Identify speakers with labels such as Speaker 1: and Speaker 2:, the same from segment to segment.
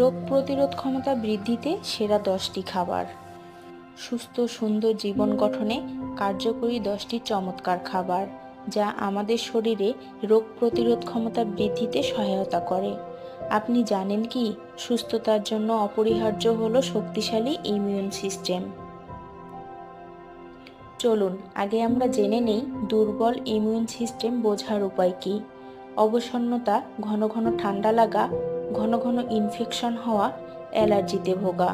Speaker 1: রোগ প্রতিরোধ ক্ষমতা বৃদ্ধিতে সেরা দশটি খাবার। সুস্থ, সুন্দর জীবন গঠনে কার্যকরী দশটি চমৎকার খাবার, যা আমাদের শরীরে রোগ প্রতিরোধ ক্ষমতা বৃদ্ধিতে সহায়তা করে। আপনি জানেন কি, সুস্থতার জন্য অপরিহার্য হল শক্তিশালী ইমিউন সিস্টেম চলুন, আগে আমরা জেনে নেই দুর্বল ইমিউন সিস্টেম বোঝার উপায় কি। অবসন্নতা, ঘন ঘন ঠান্ডা লাগা, ঘন ঘন ইনফেকশন হওয়া অ্যালার্জিতে ভোগা।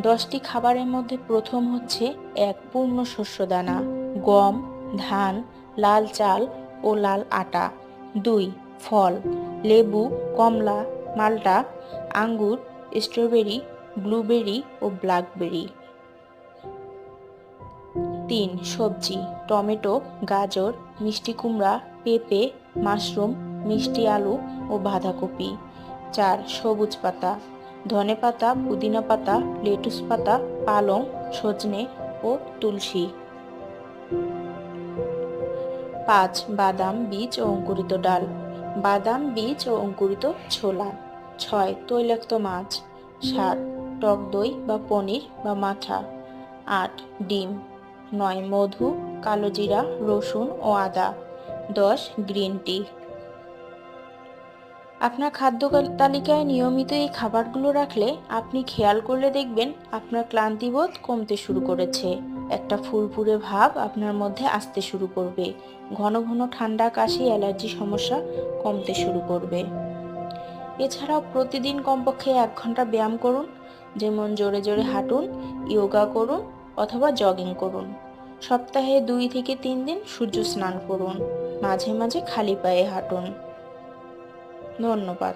Speaker 1: দশটি খাবারের মধ্যে প্রথম হচ্ছে এক পূর্ণ শস্য দানা গম, ধান, লাল চাল ও লাল আটা। দুই, ফল, লেবু, কমলা, মাল্টা, আঙ্গুর, স্ট্রবেরি, ব্লুবেরি ও ব্ল্যাকবেরি। তিন, সবজি, টমেটো, গাজর, মিষ্টি কুমড়া, পেঁপে মাশরুম, মিষ্টি আলু ও বাঁধাকপি। চার, সবুজ পাতা। ধনে পাতা, পুদিনা পাতা, লেটুস পাতা, পালং, সজনে ও তুলসী। পাঁচ, বাদাম, বীজ ও অঙ্কুরিত ডাল। বাদাম, বীজ ও অঙ্কুরিত ছোলা। ছয়, তৈলাক্ত মাছ। সাত, টক দই বা পনির বা মাঠা। আট, ডিম। নয়, মধু কালোজিরা রসুন ও আদা। দশ গ্রিন টি। আপনার খাদ্য তালিকায় নিয়মিত এই খাবারগুলো রাখলে আপনি খেয়াল করলে দেখবেন আপনার ক্লান্তিবোধ কমতে শুরু করেছে। একটা ফুরফুরে ভাব আপনার মধ্যে আসতে শুরু করবে। ঘন ঘন ঠান্ডা কাশি, অ্যালার্জি সমস্যা কমতে শুরু করবে। এছাড়াও প্রতিদিন কমপক্ষে এক ঘণ্টা ব্যায়াম করুন, যেমন জোরে জোরে হাঁটুন, ইয়োগা করুন অথবা জগিং করুন। সপ্তাহে দুই থেকে তিন দিন সূর্য স্নান করুন। মাঝে মাঝে খালি পায়ে হাঁটুন। ধন্যবাদ।